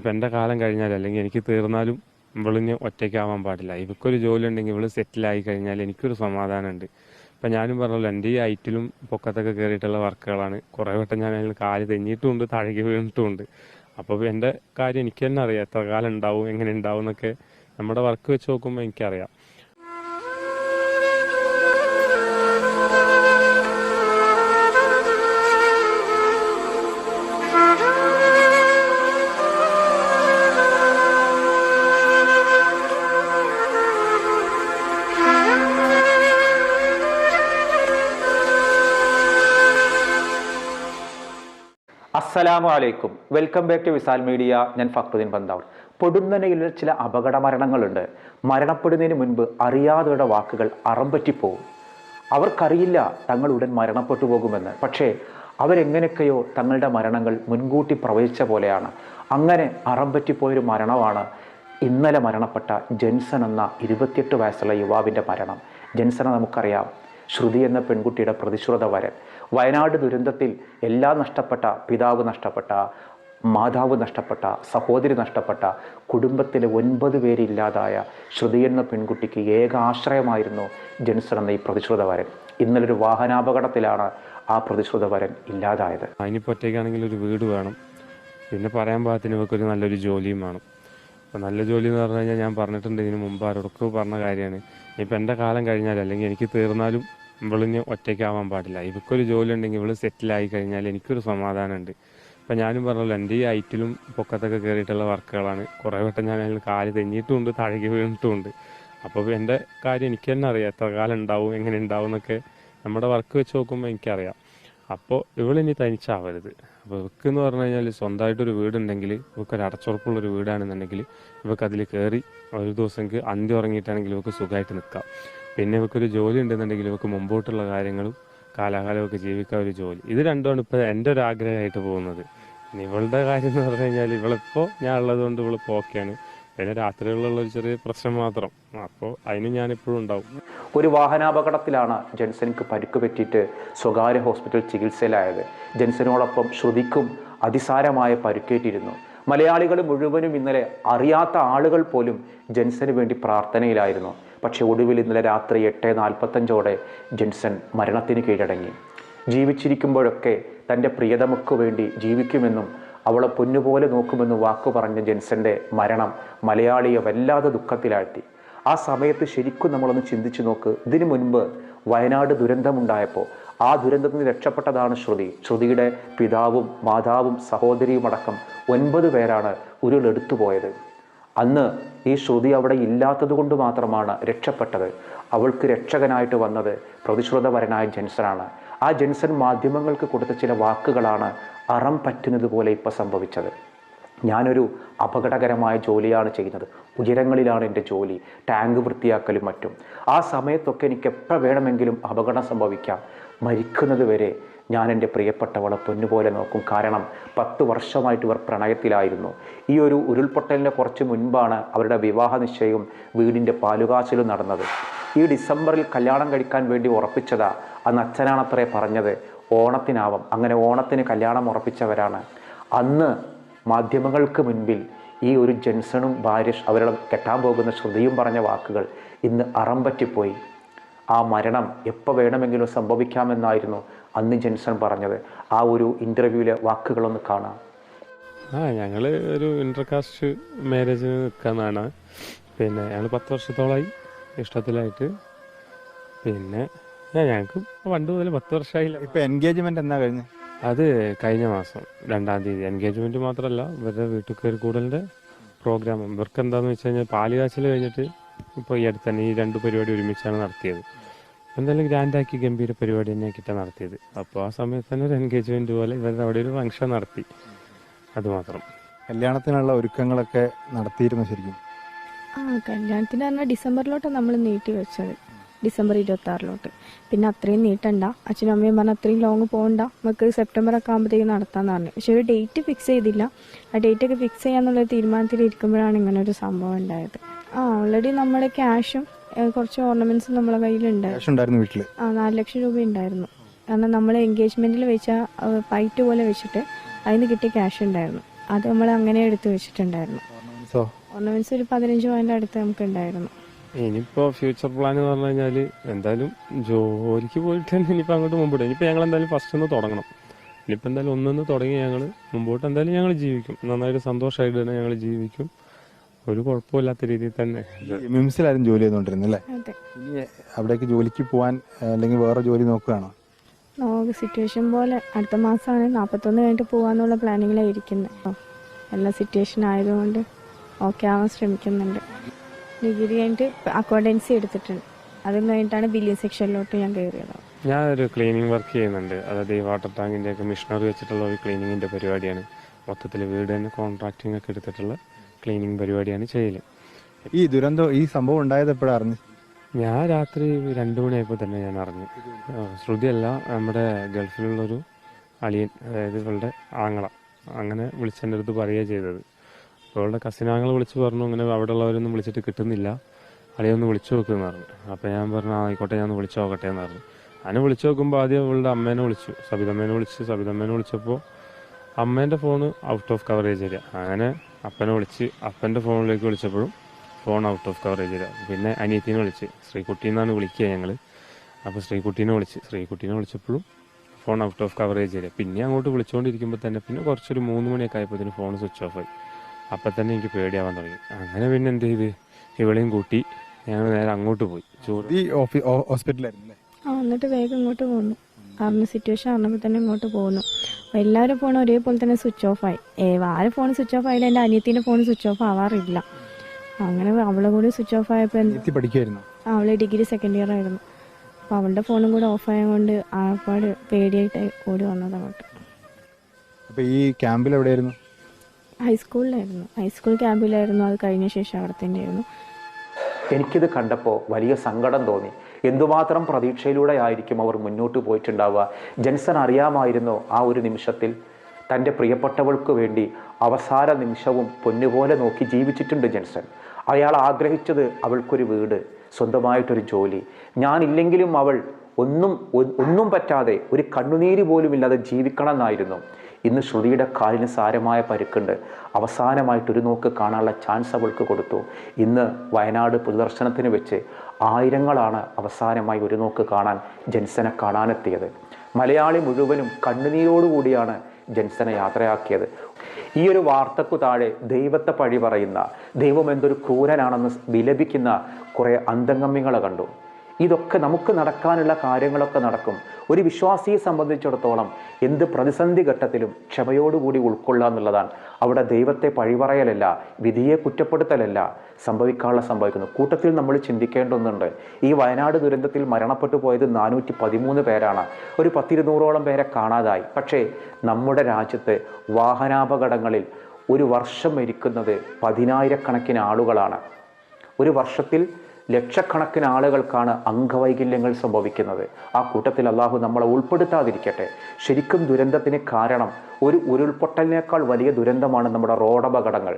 ഇപ്പം എന്റെ കാലം കഴിഞ്ഞാൽ അല്ലെങ്കിൽ എനിക്ക് തീർന്നാലും ഇവളിന് ഒറ്റയ്ക്കാവാൻ പാടില്ല. ഇവക്കൊരു ജോലി ഉണ്ടെങ്കിൽ ഇവൾ സെറ്റിലായി കഴിഞ്ഞാൽ എനിക്കൊരു സമാധാനമുണ്ട്. ഇപ്പം ഞാനും പറഞ്ഞല്ലോ എന്റെ ഈ ഹൈറ്റിലും പൊക്കത്തൊക്കെ കയറിയിട്ടുള്ള വർക്കുകളാണ്. കുറേ വട്ടം ഞാൻ അതിൽ കാൽ തെഞ്ഞിട്ടുമുണ്ട് താഴേക്ക് വീണിട്ടുമുണ്ട്. അപ്പോൾ എന്റെ കാര്യം എനിക്ക് തന്നെ അറിയാം. എത്ര കാലം ഉണ്ടാവും എങ്ങനെ ഉണ്ടാവും എന്നൊക്കെ നമ്മുടെ വർക്ക് വെച്ച് നോക്കുമ്പോൾ എനിക്കറിയാം. അസ്സലാമു അലൈക്കും. Welcome back to Visal media. ഞാൻ ഫക്രുദ്ദീൻ പന്താവർ. പൊടുന്നനയിൽ ചില അപകട മരണങ്ങളുണ്ട് മരണപ്പെടുന്നതിന് മുൻപ് അറിയാതെയുടെ വാക്കുകൾ അറമ്പറ്റിപ്പോവും. അവർക്കറിയില്ല തങ്ങൾ ഉടൻ മരണപ്പെട്ടു പോകുമെന്ന്. പക്ഷേ അവരെങ്ങനെയൊക്കെയോ തങ്ങളുടെ മരണങ്ങൾ മുൻകൂട്ടി പ്രവചിച്ച പോലെയാണ്. അങ്ങനെ അറമ്പറ്റിപ്പോയൊരു മരണമാണ് ഇന്നലെ മരണപ്പെട്ട ജെൻസൺ എന്ന ഇരുപത്തിയെട്ട് വയസ്സുള്ള യുവാവിന്റെ മരണം. ജെൻസനെ നമുക്കറിയാം. ശ്രുതി എന്ന പെൺകുട്ടിയുടെ പ്രതിശ്രുത വരൻ. വയനാട് ദുരന്തത്തിൽ എല്ലാം നഷ്ടപ്പെട്ട പിതാവ് നഷ്ടപ്പെട്ട മാതാവ് നഷ്ടപ്പെട്ട സഹോദരി നഷ്ടപ്പെട്ട കുടുംബത്തിലെ ഒൻപത് പേരില്ലാതായ ശ്രുതി എന്ന പെൺകുട്ടിക്ക് ഏക ആശ്രയമായിരുന്നു ജെൻസൺ എന്ന ഈ പ്രതിശ്രുത വരൻ. ഇന്നലൊരു വാഹനാപകടത്തിലാണ് ആ പ്രതിശ്രുത വരൻ ഇല്ലാതായത്. അതിനിപ്പോൾ ഒറ്റയ്ക്കാണെങ്കിൽ ഒരു വീട് വേണം. പിന്നെ പറയാൻ പാകത്തിന് ഒരു നല്ലൊരു ജോലിയും വേണം. അപ്പോൾ നല്ല ജോലി എന്ന് പറഞ്ഞു കഴിഞ്ഞാൽ ഞാൻ പറഞ്ഞിട്ടുണ്ട് ഇതിന് മുമ്പ് ആരോടൊക്കെ പറഞ്ഞ കാര്യമാണ്. ഇപ്പം എന്റെ കാലം കഴിഞ്ഞാൽ അല്ലെങ്കിൽ എനിക്ക് തീർന്നാലും ഇവളിന് ഒറ്റയ്ക്കാവാൻ പാടില്ല. ഇവക്കൊരു ജോലി ഉണ്ടെങ്കിൽ ഇവൾ സെറ്റിലായി കഴിഞ്ഞാൽ എനിക്കൊരു സമാധാനമുണ്ട്. അപ്പൊ ഞാനും പറഞ്ഞല്ലോ എന്റെ ഈ ഹൈറ്റിലും പൊക്കത്തൊക്കെ കയറിയിട്ടുള്ള വർക്കുകളാണ്. കുറേ വട്ടം ഞാൻ അതിൽ കാൽ തെഞ്ഞിട്ടുമുണ്ട് താഴേക്ക് വീണിട്ടുമുണ്ട്. അപ്പോൾ എന്റെ കാര്യം എനിക്ക് തന്നെ അറിയാം എത്ര കാലം ഉണ്ടാവും എങ്ങനെ ഉണ്ടാവും എന്നൊക്കെ നമ്മുടെ വർക്ക് വെച്ച് നോക്കുമ്പോൾ എനിക്കറിയാം. അപ്പോൾ ഇവളിനി തനിച്ചാവരുത്. അപ്പോൾ ഇവക്ക് എന്ന് പറഞ്ഞു കഴിഞ്ഞാൽ സ്വന്തമായിട്ടൊരു വീടുണ്ടെങ്കിൽ ഇവക്ക് ഒരു അടച്ചുറപ്പുള്ളൊരു വീടാണെന്നുണ്ടെങ്കിൽ ഇവക്ക് അതിൽ കയറി ഒരു ദിവസം അന്തി ഉറങ്ങിയിട്ടാണെങ്കിൽ ഇവക്ക് സുഖമായിട്ട് നിൽക്കാം. പിന്നെ ഇവർക്കൊരു ജോലി ഉണ്ടെന്നുണ്ടെങ്കിൽ ഇവർക്ക് മുമ്പോട്ടുള്ള കാര്യങ്ങളും കാലാകാലമൊക്കെ ജീവിക്കാൻ ഒരു ജോലി. ഇത് രണ്ടുമാണ് ഇപ്പോൾ എന്റെ ഒരു ആഗ്രഹമായിട്ട് പോകുന്നത്. ഇവളുടെ കാര്യം എന്ന് പറഞ്ഞു കഴിഞ്ഞാൽ ഇവളിപ്പോൾ ഞാൻ ഉള്ളത് കൊണ്ട് ഇവളിപ്പോൾ ഓക്കെയാണ് പിന്നെ രാത്രികളിലുള്ള ഒരു ചെറിയ പ്രശ്നം മാത്രം. അപ്പോൾ അതിന് ഞാനിപ്പോഴും ഉണ്ടാവും. ഒരു വാഹനാപകടത്തിലാണ് ജെൻസനിക്ക് പരിക്ക് പറ്റിയിട്ട് സ്വകാര്യ ഹോസ്പിറ്റൽ ചികിത്സയിലായത്. ജെൻസനോടൊപ്പം ശ്രുതിക്കും അതിസാരമായ പരുക്കേറ്റിരുന്നു. മലയാളികൾ മുഴുവനും ഇന്നലെ അറിയാത്ത ആളുകൾ പോലും ജെൻസന് വേണ്ടി പ്രാർത്ഥനയിലായിരുന്നു. പക്ഷേ ഒടുവിൽ ഇന്നലെ രാത്രി എട്ട് നാൽപ്പത്തഞ്ചോടെ ജെൻസൺ മരണത്തിന് കീഴടങ്ങി. ജീവിച്ചിരിക്കുമ്പോഴൊക്കെ തന്റെ പ്രിയതമക്കു വേണ്ടി ജീവിക്കുമെന്നും അവളെ പൊന്നുപോലെ നോക്കുമെന്നും വാക്കു പറഞ്ഞ ജെൻസന്റെ മരണം മലയാളിയെ വല്ലാതെ ദുഃഖത്തിലാഴ്ത്തി. ആ സമയത്ത് ശരിക്കും നമ്മളൊന്ന് ചിന്തിച്ചു നോക്ക്. ഇതിനു മുൻപ് വയനാട് ദുരന്തമുണ്ടായപ്പോൾ ആ ദുരന്തത്തിൽ നിന്ന് രക്ഷപ്പെട്ടതാണ് ശ്രുതി. ശ്രുതിയുടെ പിതാവും മാതാവും സഹോദരിയും അടക്കം ഒൻപത് പേരാണ് ഉരുളെടുത്തു പോയത്. അന്ന് ഈ ശ്രുതി അവിടെ ഇല്ലാത്തത് കൊണ്ട് മാത്രമാണ് രക്ഷപ്പെട്ടത്. അവൾക്ക് രക്ഷകനായിട്ട് വന്നത് പ്രതിശ്രുതപരനായ ജെൻസനാണ്. ആ ജെൻസൺ മാധ്യമങ്ങൾക്ക് കൊടുത്ത ചില വാക്കുകളാണ് അറം പറ്റുന്നത് പോലെ ഇപ്പോൾ സംഭവിച്ചത് ഞാനൊരു അപകടകരമായ ജോലിയാണ് ചെയ്യുന്നത്. ഉയരങ്ങളിലാണ് എന്റെ ജോലി. ടാങ്ക് വൃത്തിയാക്കലും മറ്റും. ആ സമയത്തൊക്കെ എനിക്ക് എപ്പോൾ വേണമെങ്കിലും അപകടം സംഭവിക്കാം. മരിക്കുന്നത് വരെ ഞാൻ എന്റെ പ്രിയപ്പെട്ടവളെ പൊന്നുപോലെ നോക്കും. കാരണം പത്ത് വർഷമായിട്ട് ഇവർ പ്രണയത്തിലായിരുന്നു. ഈ ഒരു ഉരുൾപൊട്ടലിന് കുറച്ച് മുൻപാണ് അവരുടെ വിവാഹ നിശ്ചയവും വീടിന്റെ പാലുകാച്ചിലും നടന്നത്. ഈ ഡിസംബറിൽ കല്യാണം കഴിക്കാൻ വേണ്ടി ഉറപ്പിച്ചതാ അന്ന് അച്ഛനാണത്രേ പറഞ്ഞത്. ഓണത്തിനാവും. അങ്ങനെ ഓണത്തിന് കല്യാണം ഉറപ്പിച്ചവരാണ്. അന്ന് മാധ്യമങ്ങൾക്ക് മുൻപിൽ ഈ ഒരു ജെൻസണും ഭാര്യ അവരുടെ കെട്ടാൻ പോകുന്ന ശ്രുതിയും പറഞ്ഞ വാക്കുകൾ ഇന്ന് അറമ്പറ്റിപ്പോയി. ആ മരണം എപ്പോൾ വേണമെങ്കിലും സംഭവിക്കാമെന്നായിരുന്നു അന്ന് ജെൻസൺ പറഞ്ഞത് ആ ഒരു ഇന്റർവ്യൂവിലെ വാക്കുകളൊന്ന് കാണാം. ആ ഞങ്ങൾ ഒരു ഇന്റർകാസ്റ്റ് മാരേജിന് നിൽക്കാന്നാണ് പിന്നെ ഞങ്ങൾ പത്ത് വർഷത്തോളമായി ഇഷ്ടത്തിലായിട്ട്. പിന്നെ ഞാൻ ഞങ്ങൾക്ക് പണ്ട് മുതൽ പത്ത് വർഷമായില്ല ഇപ്പം എൻഗേജ്മെന്റ് എന്നാ കഴിഞ്ഞ്? അത് കഴിഞ്ഞ മാസം രണ്ടാം തീയതി. എൻഗേജ്മെന്റ് മാത്രമല്ല ഇവരുടെ വീട്ടിൽ കയറി കൂടലിന്റെ പ്രോഗ്രാം ഇവർക്ക് എന്താണെന്ന് വെച്ച് കഴിഞ്ഞാൽ പാലുകാച്ചിൽ കഴിഞ്ഞിട്ട് ഇപ്പോൾ ഈ അടുത്ത് തന്നെ ഈ രണ്ട് പരിപാടി ഒരുമിച്ചാണ് നടത്തിയത്. എന്തായാലും ഗ്രാൻഡാക്കി ഗംഭീര പരിപാടി തന്നെ കിട്ട നടത്തിയത്. അപ്പോൾ ആ സമയത്ത് തന്നെ ഒരു എൻഗേജ്മെന്റ് പോലെ ഇവർ അവിടെ ഒരു ഫംഗ്ഷൻ നടത്തി. അതുമാത്രം കല്യാണത്തിനുള്ള ഒരുക്കങ്ങളൊക്കെ നടത്തിയിരുന്നു ശരിക്കും? ആ കല്യാണത്തിന് പറഞ്ഞാൽ ഡിസംബറിലോട്ടാണ് നമ്മൾ നീട്ടി വെച്ചത്. ഡിസംബർ ഇരുപത്തി ആറിലോട്ട് പിന്നെ അത്രയും നീട്ടണ്ട. അച്ഛനും അമ്മയും പറഞ്ഞാൽ അത്രയും ലോങ് പോകണ്ട നമുക്ക് സെപ്റ്റംബർ ഒക്കെ ആകുമ്പോഴത്തേക്ക് നടത്താമെന്ന് പറഞ്ഞു. പക്ഷെ ഒരു ഡേറ്റ് ഫിക്സ് ചെയ്തില്ല. ആ ഡേറ്റ് ഒക്കെ ഫിക്സ് ചെയ്യാന്നുള്ള തീരുമാനത്തിൽ ഇരിക്കുമ്പോഴാണ് ഇങ്ങനെ ഒരു സംഭവം ഉണ്ടായത്. ആ ഓൾറെഡി നമ്മുടെ ക്യാഷും കുറച്ച് ഓർണമെന്റ്സ് നമ്മളെ കയ്യിലുണ്ട്. വീട്ടിൽ. ആ നാല് ലക്ഷം രൂപ ഉണ്ടായിരുന്നു കാരണം നമ്മൾ എൻഗേജ്മെന്റിൽ വെച്ച പൈറ്റ് പോലെ വെച്ചിട്ട് അതിന് കിട്ടിയ ക്യാഷ് ഉണ്ടായിരുന്നു. അത് നമ്മൾ അങ്ങനെ എടുത്തു വെച്ചിട്ടുണ്ടായിരുന്നു. ഓർണമെന്റ്സ് ഒരു പതിനഞ്ച് പോയിന്റ് അടുത്ത് നമുക്ക് ഉണ്ടായിരുന്നു ഇനിയിപ്പോ ഫ്യൂച്ചർ പ്ലാൻ എന്ന് പറഞ്ഞു കഴിഞ്ഞാൽ എന്തായാലും ജോലിക്ക് പോയിട്ട് തന്നെ ഇനിയിപ്പോ അങ്ങോട്ട് മുമ്പോട്ട്. ഇനിയിപ്പോ ഞങ്ങൾ എന്തായാലും ഫസ്റ്റ് ഒന്ന് തുടങ്ങണം. ഇനിയിപ്പോ എന്തായാലും ഒന്നൊന്ന് തുടങ്ങി ഞങ്ങൾ മുമ്പോട്ട് എന്തായാലും ഞങ്ങൾ ജീവിക്കും. നന്നായിട്ട് സന്തോഷമായിട്ട് തന്നെ ഞങ്ങൾ ജീവിക്കും. ഒരു കുഴപ്പമില്ലാത്ത രീതിയിൽ തന്നെ. മിംസിലായിരുന്നു ജോലി ചെയ്തുകൊണ്ടിരുന്നത് അല്ലേ? അതെ. ഇനി അവിടേക്ക് ജോലിക്ക് പോവാൻ അല്ലെങ്കിൽ വേറെ ജോലി നോക്കുകയാണോ? നോക്ക് സിറ്റുവേഷൻ പോലെ അടുത്ത മാസമാണ്. നാൽപ്പത്തൊന്ന് കഴിഞ്ഞിട്ട് പോകാന്നുള്ള പ്ലാനിങ്ങിലാണ് ഇരിക്കുന്നത് എല്ലാ സിറ്റുവേഷൻ ആയതുകൊണ്ട് ഓക്കെ ആവാൻ ശ്രമിക്കുന്നുണ്ട്. ഡിഗ്രി കഴിഞ്ഞിട്ട് അക്കൗണ്ടൻസി എടുത്തിട്ടുണ്ട്. അതും കഴിഞ്ഞിട്ടാണ് ബില്ലിംഗ് സെക്ഷനിലോട്ട് ഞാൻ കയറിയത്. ഞാൻ ഒരു ക്ലീനിങ് വർക്ക് ചെയ്യുന്നുണ്ട്. അതായത് ഈ വാട്ടർ ടാങ്കിന്റെ ഒക്കെ മിഷനറി വെച്ചിട്ടുള്ള ഒരു ക്ലീനിങ്ങിന്റെ പരിപാടിയാണ്. മൊത്തത്തിൽ വീട് തന്നെ കോൺട്രാക്ടിംഗ് ഒക്കെ എടുത്തിട്ടുള്ള ക്ലീനിങ് പരിപാടിയാണ് ചെയ്യൽ ഈ ദുരന്തം ഈ സംഭവം ഉണ്ടായത് എപ്പോഴാണ് അറിഞ്ഞു? ഞാൻ രാത്രി രണ്ടു മണിയായപ്പോൾ തന്നെ ഞാൻ അറിഞ്ഞു. ശ്രുതി ശ്രുതിയല്ല നമ്മുടെ ഗൾഫിലുള്ളൊരു അളിയൻ അതായത് ഇവളുടെ ആങ്ങള. അങ്ങനെ വിളിച്ചെന്റെ അടുത്ത് പറയുക ചെയ്തത്. ഇവളുടെ കസിനാങ്ങൾ വിളിച്ച് പറഞ്ഞു അങ്ങനെ അവിടെ ഉള്ളവരൊന്നും വിളിച്ചിട്ട് കിട്ടുന്നില്ല. അളിയൊന്ന് വിളിച്ചു നോക്കുമെന്ന് പറഞ്ഞു. അപ്പോൾ ഞാൻ പറഞ്ഞു "ആ, ആയിക്കോട്ടെ ഞാൻ ഒന്ന് വിളിച്ചു നോക്കട്ടെ എന്ന് പറഞ്ഞു. അങ്ങനെ വിളിച്ചു നോക്കുമ്പോൾ ആദ്യം അവളുടെ അമ്മേനെ വിളിച്ചു. സബിതമ്മേനെ വിളിച്ച്. സബിതമ്മേനെ വിളിച്ചപ്പോൾ അമ്മേന്റെ phone out of coverage area അങ്ങനെ അപ്പനെ വിളിച്ച് അപ്പന്റെ ഫോണിലേക്ക് വിളിച്ചപ്പോഴും phone out of coverage area പിന്നെ അനിയത്തിനെ വിളിച്ച്. ശ്രീകുട്ടി നിന്നാണ് വിളിക്കുക ഞങ്ങൾ അപ്പോൾ ശ്രീകുട്ടീനെ വിളിച്ച്. ശ്രീകുട്ടീനെ വിളിച്ചപ്പോഴും phone out of coverage area പിന്നെ അങ്ങോട്ട് വിളിച്ചുകൊണ്ടിരിക്കുമ്പോൾ തന്നെ പിന്നെ കുറച്ചൊരു മൂന്ന് മണിയൊക്കെ ആയപ്പോൾ ഫോൺ സ്വിച്ച് ഓഫ് ആയി. അപ്പം തന്നെ എനിക്ക് പേടിയാവാൻ തുടങ്ങി. അങ്ങനെ പിന്നെ എന്ത് ചെയ്ത്? ഇവളെയും കൂട്ടി ഞങ്ങൾ നേരെ അങ്ങോട്ട് പോയി. ഓഫീ- ഹോസ്പിറ്റലായിരുന്നു എന്നിട്ട് വേഗം ഇങ്ങോട്ട് പോന്നു. കാരണം സിറ്റുവേഷൻ അറിഞ്ഞപ്പോൾ തന്നെ ഇങ്ങോട്ട് പോകുന്നു. അപ്പോൾ എല്ലാവരും ഫോൺ ഒരേപോലെ തന്നെ സ്വിച്ച് ഓഫ് ആയി. ഏ ഫോൺ സ്വിച്ച് ഓഫ് ആയാലും എന്റെ അനിയത്തിന്റെ ഫോൺ സ്വിച്ച് ഓഫ് ആവാറില്ല. അങ്ങനെ അവളെ കൂടി സ്വിച്ച് ഓഫ് ആയപ്പോൾ അവൾ ഡിഗ്രി സെക്കൻഡ് ഇയർ ആയിരുന്നു. അപ്പോൾ അവളുടെ ഫോണും കൂടെ ഓഫ് ആയതുകൊണ്ട് ആൾപ്പാട് പേടിയായിട്ട് ഓടി വന്നത് അങ്ങോട്ട്. അപ്പോൾ ഈ ക്യാമ്പിൽ എവിടെയായിരുന്നു? ഹൈസ്കൂളിലായിരുന്നു ഹൈസ്കൂൾ ക്യാമ്പിലായിരുന്നു അത് കഴിഞ്ഞ ശേഷം അവിടെ തന്നെയായിരുന്നു എനിക്കിത് കണ്ടപ്പോൾ വലിയ സങ്കടം തോന്നി. എന്തുമാത്രം പ്രതീക്ഷയിലൂടെ ആയിരിക്കും അവർ മുന്നോട്ട് പോയിട്ടുണ്ടാവുക? ജെൻസൺ അറിയാമായിരുന്നു ആ ഒരു നിമിഷത്തിൽ? തന്റെ പ്രിയപ്പെട്ടവൾക്ക് വേണ്ടി അവസാന നിമിഷവും പൊന്നുപോലെ നോക്കി ജീവിച്ചിട്ടുണ്ട് ജെൻസൺ. അയാൾ ആഗ്രഹിച്ചത് അവൾക്കൊരു വീട് സ്വന്തമായിട്ടൊരു ജോലി. ഞാനില്ലെങ്കിലും അവൾ ഒന്നും ഒന്നും പറ്റാതെ ഒരു കണ്ണുനീര് പോലുമില്ലാതെ ജീവിക്കണം എന്നായിരുന്നു ഇന്ന് ശ്രുതിയുടെ കാലിന് സാരമായ പരുക്കുണ്ട്. അവസാനമായിട്ട് ഒരു നോക്ക് കാണാനുള്ള ചാൻസ് അവൾക്ക് കൊടുത്തു. ഇന്ന് വയനാട് പൊതുദർശനത്തിന് വെച്ച് ആയിരങ്ങളാണ് അവസാനമായി ഒരു നോക്ക് കാണാൻ ജെൻസനെ കാണാനെത്തിയത്. മലയാളി മുഴുവനും കണ്ണുനീരോടുകൂടിയാണ് ജെൻസനെ യാത്രയാക്കിയത്. ഈ ഒരു വാർത്തക്കു താഴെ ദൈവത്തെ പഴി പറയുന്ന ദൈവം എന്തൊരു ക്രൂരനാണെന്ന് വിലപിക്കുന്ന കുറേ അന്തംഗമ്യങ്ങളെ കണ്ടു. ഇതൊക്കെ നമുക്ക് നടക്കാനുള്ള കാര്യങ്ങളൊക്കെ നടക്കും. ഒരു വിശ്വാസിയെ സംബന്ധിച്ചിടത്തോളം എന്ത് പ്രതിസന്ധി ഘട്ടത്തിലും ക്ഷമയോടുകൂടി ഉൾക്കൊള്ളുക എന്നുള്ളതാണ്. അവിടെ ദൈവത്തെ പഴിപറയലല്ല വിധിയെ കുറ്റപ്പെടുത്തലല്ല സംഭവിക്കാനുള്ള സംഭവിക്കുന്നു. കൂട്ടത്തിൽ നമ്മൾ ചിന്തിക്കേണ്ട ഒന്നുണ്ട്. ഈ വയനാട് ദുരന്തത്തിൽ മരണപ്പെട്ടു പോയത് നാനൂറ്റി പതിമൂന്ന് പേരാണ്. ഒരു പത്തിരുന്നൂറോളം പേരെ കാണാതായി. പക്ഷേ നമ്മുടെ രാജ്യത്ത് വാഹനാപകടങ്ങളിൽ ഒരു വർഷം മരിക്കുന്നത് പതിനായിരക്കണക്കിന് ആളുകളാണ്. ഒരു വർഷത്തിൽ ലക്ഷക്കണക്കിന് ആളുകൾക്കാണ് അംഗവൈകല്യങ്ങൾ സംഭവിക്കുന്നത്. ആ കൂട്ടത്തിൽ അള്ളാഹു നമ്മളെ ഉൾപ്പെടുത്താതിരിക്കട്ടെ. ശരിക്കും ദുരന്തത്തിന് കാരണം ഒരു ഉരുൾപൊട്ടലിനേക്കാൾ വലിയ ദുരന്തമാണ് നമ്മുടെ റോഡപകടങ്ങൾ.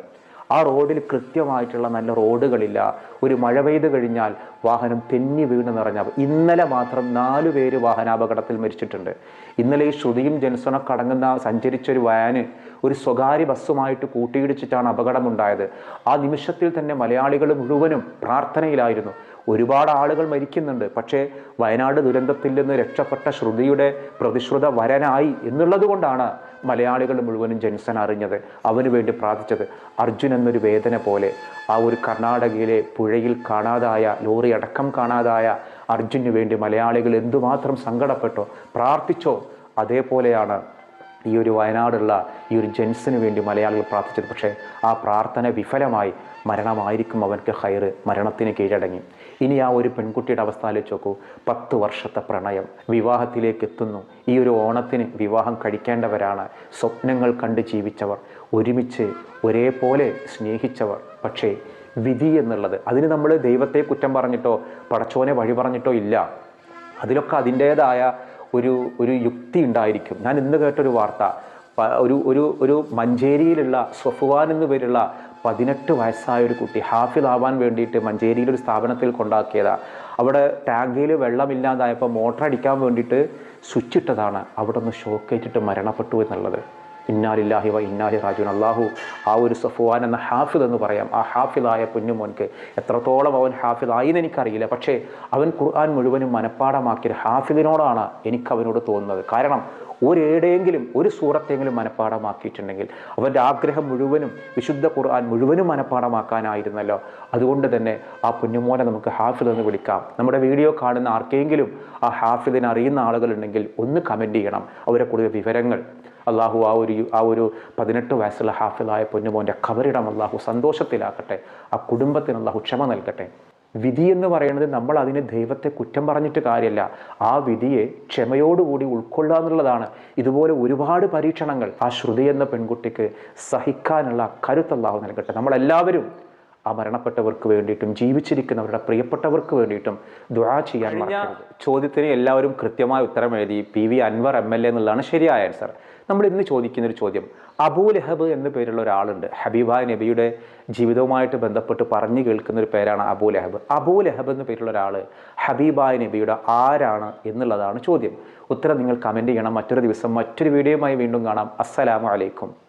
ആ റോഡിൽ കൃത്യമായിട്ടുള്ള നല്ല റോഡുകളില്ല. ഒരു മഴ പെയ്ത് കഴിഞ്ഞാൽ വാഹനം തെന്നി വീണ് നിറഞ്ഞ ഇന്നലെ മാത്രം നാലു പേര് വാഹനാപകടത്തിൽ മരിച്ചിട്ടുണ്ട്. ഇന്നലെ ഈ ശ്രുതിയും ജൻസണൊക്കെ അടങ്ങുന്ന സഞ്ചരിച്ച ഒരു വാന് ഒരു സ്വകാര്യ ബസ്സുമായിട്ട് കൂട്ടിയിടിച്ചിട്ടാണ് അപകടമുണ്ടായത്. ആ നിമിഷത്തിൽ തന്നെ മലയാളികൾ മുഴുവനും പ്രാർത്ഥനയിലായിരുന്നു. ഒരുപാട് ആളുകൾ മരിക്കുന്നുണ്ട്. പക്ഷേ വയനാട് ദുരന്തത്തിൽ നിന്ന് രക്ഷപ്പെട്ട ശ്രുതിയുടെ പ്രതിശ്രുത വരനായി എന്നുള്ളത് കൊണ്ടാണ് മലയാളികൾ മുഴുവനും ജെൻസൻ അറിഞ്ഞത് അവന് വേണ്ടി പ്രാർത്ഥിച്ചത്. അർജുൻ എന്നൊരു വേദന പോലെ ആ ഒരു കർണാടകയിലെ പുഴയിൽ കാണാതായ ലോറി അടക്കം കാണാതായ അർജുന് വേണ്ടി മലയാളികൾ എന്തുമാത്രം സങ്കടപ്പെട്ടോ പ്രാർത്ഥിച്ചോ അതേപോലെയാണ് ഈ ഒരു വയനാടുള്ള ഈ ഒരു ജെൻസിന് വേണ്ടി മലയാളികൾ പ്രാർത്ഥിച്ചത്. പക്ഷേ ആ പ്രാർത്ഥന വിഫലമായി മരണമായിരിക്കും അവൻക്ക് ഹൈറ് മരണത്തിന് കീഴടങ്ങി. ഇനി ആ ഒരു പെൺകുട്ടിയുടെ അവസ്ഥ ആലോചിച്ച് നോക്കൂ. പത്ത് വർഷത്തെ പ്രണയം വിവാഹത്തിലേക്ക് എത്തുന്നു. ഈ ഒരു ഓണത്തിന് വിവാഹം കഴിക്കേണ്ടവരാണ്. സ്വപ്നങ്ങൾ കണ്ട് ജീവിച്ചവർ ഒരുമിച്ച് ഒരേപോലെ സ്നേഹിച്ചവർ. പക്ഷേ വിധി എന്നുള്ളത് അതിന് നമ്മൾ ദൈവത്തെ കുറ്റം പറഞ്ഞിട്ടോ പടച്ചോനെ വഴി പറഞ്ഞിട്ടോ ഇല്ല. അതിലൊക്കെ അതിന്റേതായ ഒരു ഒരു യുക്തി ഉണ്ടായിരിക്കും. ഞാൻ ഇന്ന് കേട്ടൊരു വാർത്ത ഒരു ഒരു ഒരു മഞ്ചേരിയിലുള്ള സ്വഫുവാൻ എന്ന് പേരുള്ള പതിനെട്ട് വയസ്സായ ഒരു കുട്ടി ഹാഫിലാവാൻ വേണ്ടിയിട്ട് മഞ്ചേരിയിൽ ഒരു സ്ഥാപനത്തിൽ കൊണ്ടാക്കിയതാ. അവിടെ ടാങ്കിയിൽ വെള്ളമില്ലാതായപ്പോൾ മോട്ടർ അടിക്കാൻ വേണ്ടിയിട്ട് സ്വിച്ച് ഇട്ടതാണ്. അവിടെ നിന്ന് ഷോക്കേറ്റിട്ട് മരണപ്പെട്ടു എന്നുള്ളത്. ഇന്നാലില്ലാഹി വ ഇന്നാഹി റാജുൻ അള്ളാഹു ആ ഒരു സഫുവാൻ എന്ന ഹാഫിദ് എന്ന് പറയാം. ആ ഹാഫിദായ കുഞ്ഞുമോൻക്ക് എത്രത്തോളം അവൻ ഹാഫിദായി എന്ന് എനിക്കറിയില്ല. പക്ഷേ അവൻ ഖുർആൻ മുഴുവനും മനഃപ്പാടമാക്കിയ ഹാഫിദിനോടാണ് എനിക്ക് അവനോട് തോന്നുന്നത്. കാരണം ഒരേടെയെങ്കിലും ഒരു സൂറത്തെങ്കിലും മനഃപ്പാടമാക്കിയിട്ടുണ്ടെങ്കിൽ അവന്റെ ആഗ്രഹം മുഴുവനും വിശുദ്ധ ഖുർആൻ മുഴുവനും മനഃപ്പാടമാക്കാനായിരുന്നല്ലോ അതുകൊണ്ട് തന്നെ ആ കുഞ്ഞുമോനെ നമുക്ക് ഹാഫിദ് എന്ന് വിളിക്കാം. നമ്മുടെ വീഡിയോ കാണുന്ന ആർക്കെങ്കിലും ആ ഹാഫിദിനെ അറിയുന്ന ആളുകളുണ്ടെങ്കിൽ ഒന്ന് കമന്റ് ചെയ്യണം. അവരെ കൂടുതൽ വിവരങ്ങൾ അള്ളാഹു ആ ഒരു ആ ഒരു പതിനെട്ട് വയസ്സുള്ള ഹാഫിലായ പൊന്നുമോന്റെ കബറിടം അള്ളാഹു സന്തോഷത്തിലാക്കട്ടെ. ആ കുടുംബത്തിന് അള്ളാഹു ക്ഷമ നൽകട്ടെ. വിധി എന്ന് പറയുന്നത് നമ്മൾ അതിന് ദൈവത്തെ കുറ്റം പറഞ്ഞിട്ട് കാര്യമല്ല ആ വിധിയെ ക്ഷമയോടുകൂടി ഉൾക്കൊള്ളുക എന്നുള്ളതാണ്. ഇതുപോലെ ഒരുപാട് പരീക്ഷണങ്ങൾ ആ ശ്രുതി എന്ന പെൺകുട്ടിക്ക് സഹിക്കാനുള്ള കരുത്ത് അള്ളാഹു നൽകട്ടെ. നമ്മളെല്ലാവരും ആ മരണപ്പെട്ടവർക്ക് വേണ്ടിയിട്ടും ജീവിച്ചിരിക്കുന്നവരുടെ പ്രിയപ്പെട്ടവർക്ക് വേണ്ടിയിട്ടും ദുആ ചെയ്യാൻ മറക്കരുത്. ചോദ്യത്തിന് എല്ലാവരും കൃത്യമായ ഉത്തരം എഴുതി. P V Anvar M L A എന്നുള്ളതാണ് ശരിയായ ആൻസർ നമ്മൾ ഇന്ന് ചോദിക്കുന്ന ഒരു ചോദ്യം. അബൂ ലഹബ് എന്ന പേരുള്ള ഒരാളുണ്ട്. ഹബീബ നബിയുടെ ജീവിതവുമായിട്ട് ബന്ധപ്പെട്ട് പറഞ്ഞു കേൾക്കുന്ന ഒരു പേരാണ് അബൂ ലഹബ്. അബൂ ലഹബ് എന്ന പേരുള്ള ഒരാൾ ഹബീബ നബിയുടെ ആരാണ് എന്നുള്ളതാണ് ചോദ്യം. ഉത്തരം നിങ്ങൾ കമന്റ് ചെയ്യണം. മറ്റൊരു ദിവസം മറ്റൊരു വീഡിയോയുമായി വീണ്ടും കാണാം. അസ്സലാമു അലൈക്കും.